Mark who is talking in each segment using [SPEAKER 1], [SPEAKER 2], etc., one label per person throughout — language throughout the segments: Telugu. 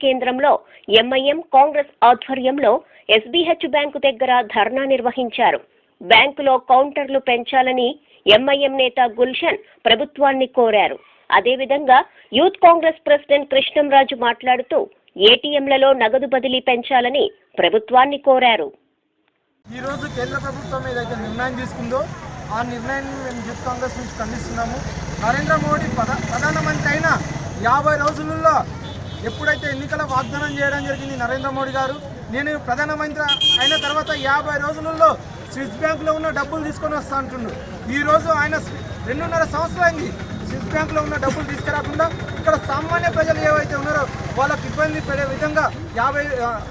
[SPEAKER 1] కేంద్రంలో ఎంఐఎం కాంగ్రెస్ ఆధ్వర్యంలో ఎస్బీహెచ్ బ్యాంకు దగ్గర ధర్నా నిర్వహించారు. బ్యాంకులో కౌంటర్లు పెంచాలని ఎంఐఎం నేత గుల్షన్ ప్రభుత్వాన్ని కోరారు. అదేవిధంగా యూత్ కాంగ్రెస్ ప్రెసిడెంట్ కృష్ణంరాజు మాట్లాడుతూ ఏటీఎంలలో నగదు బదిలీ పెంచాలని ప్రభుత్వాన్ని కోరారు.
[SPEAKER 2] ఈ రోజు కేంద్ర ప్రభుత్వం ఏదైతే నిర్ణయం తీసుకుందో ఆ నిర్ణయాన్ని మేము యూత్ కాంగ్రెస్ నుంచి ఖండిస్తున్నాము. నరేంద్ర మోడీ ప్రధానమంత్రి అయిన యాభై రోజులలో ఎప్పుడైతే ఎన్నికల వాగ్దానం చేయడం జరిగింది నరేంద్ర మోడీ గారు నేను ప్రధానమంత్రి అయిన తర్వాత యాభై రోజులలో స్విస్ బ్యాంకులో ఉన్న డబ్బులు తీసుకొని వస్తా అంటుండు. ఈ రోజు ఆయన రెండున్నర సంవత్సరాలైంది స్విస్ బ్యాంకులో ఉన్న డబ్బులు తీసుకురాకుండా ఇక్కడ సామాన్య ప్రజలు ఏవైతే ఉన్నారో వాళ్ళకి ఇబ్బంది పడే విధంగా యాభై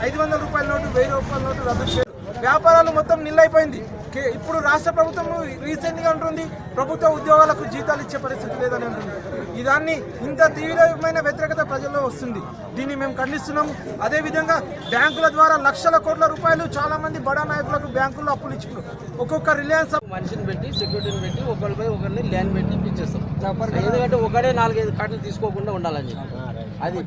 [SPEAKER 2] ఐదు వందల రూపాయల నోటు వెయ్యి రూపాయల నోటు రద్దు చేశారు. వ్యాపారాలు మొత్తం నిల్లైపోయింది ఇప్పుడు రాష్ట్ర ప్రభుత్వం రీసెంట్గా ఉంటుంది ప్రభుత్వ ఉద్యోగాలకు జీతాలు ఇచ్చే పరిస్థితి లేదని అంటుంది. ఇదాన్ని ఇంత తీవ్రమైన వ్యతిరేకత ప్రజల్లో వస్తుంది. దీన్ని మేము ఖండిస్తున్నాము. అదేవిధంగా బ్యాంకుల ద్వారా లక్షల కోట్ల రూపాయలు చాలా మంది బడా నాయకులకు బ్యాంకుల్లో అప్పులు ఇచ్చుకున్నారు. ఒక్కొక్క రిలయన్స్
[SPEAKER 3] మనిషిని పెట్టి సెక్యూరిటీని పెట్టి ఒకరిపై ఒకరిని ల్యాండ్ పెట్టి ఇప్పించేస్తాం. ఎందుకంటే ఒకడే నాలుగైదు కార్డులు తీసుకోకుండా ఉండాలని చెప్పి. అది.